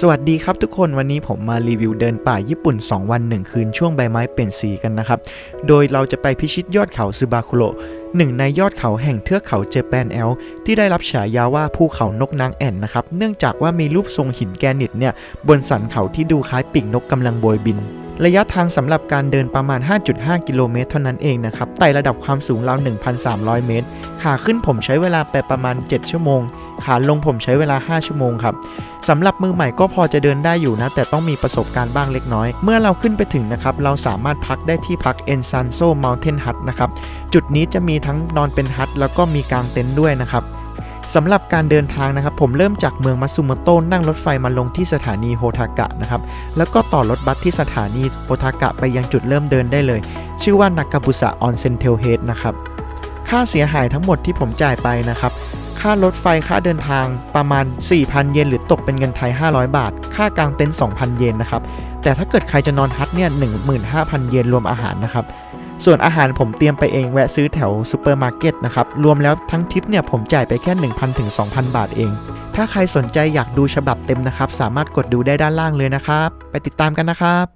สวัสดีครับทุกคนวันนี้ผมมารีวิวเดินป่าญี่ปุ่น 2 วัน 1 คืนช่วงใบไม้เปลี่ยนสีกันนะครับ โดยเราจะไปพิชิตยอดเขาซึบาคุโรหนึ่งในยอดเขาแห่งเทือกเขาเจแปนแอลที่ได้รับฉายาว่าภูเขานกนางแอ่นนะครับ เนื่องจากว่ามีรูปทรงหินแกรนิตเนี่ยบนสันเขาที่ดูคล้ายปีกนกกำลังโบยบิน ระยะทางสำหรับการเดินประมาณ 5.5 กิโลเมตรเท่านั้นเองนะครับไต่ระดับความสูงราว 1,300 เมตร ขาขึ้นผมใช้เวลาไปประมาณ 7 ชั่วโมง ขาลงผมใช้เวลา 5 ชั่วโมงครับสำหรับมือใหม่ก็พอจะเดินได้อยู่นะ แต่ต้องมีประสบการณ์บ้างเล็กน้อย เมื่อเราขึ้นไปถึงนะครับเราสามารถพักได้ที่พัก e n s a n s o Mountain Hut นะครับจุดนี้จะมีทั้งนอนเป็นฮัทแล้วก็มีกางเต็นท์ด้วยนะครับ สำหรับการเดินทางนะครับ ผมเริ่มจากเมืองมัตสึโมโตะนั่งรถไฟมาลงที่สถานีโฮทากะนะครับ แล้วก็ต่อรถบัสที่สถานีโฮทากะไปยังจุดเริ่มเดินได้เลย ชื่อว่านากาบุสะออนเซนเทลเฮดนะครับ ค่าเสียหายทั้งหมดที่ผมจ่ายไปนะครับค่ารถไฟค่าเดินทางประมาณ 4,000 เยนหรือตกเป็นเงินไทย 500 บาท ค่ากางเต็นท์2,000 เยนนะครับ แต่ถ้าเกิดใครจะนอนฮัทเนี่ย 15,000 เยนรวมอาหารนะครับ ส่วนอาหารผมเตรียมไปเองแวะซื้อแถวซูเปอร์มาร์เก็ตนะครับ รวมแล้วทั้งทริปเนี่ยผมจ่ายไปแค่ 1,000ถึง2,000 บาทเอง ถ้าใครสนใจอยากดูฉบับเต็มนะครับ สามารถกดดูได้ด้านล่างเลยนะครับ ไปติดตามกันนะครับ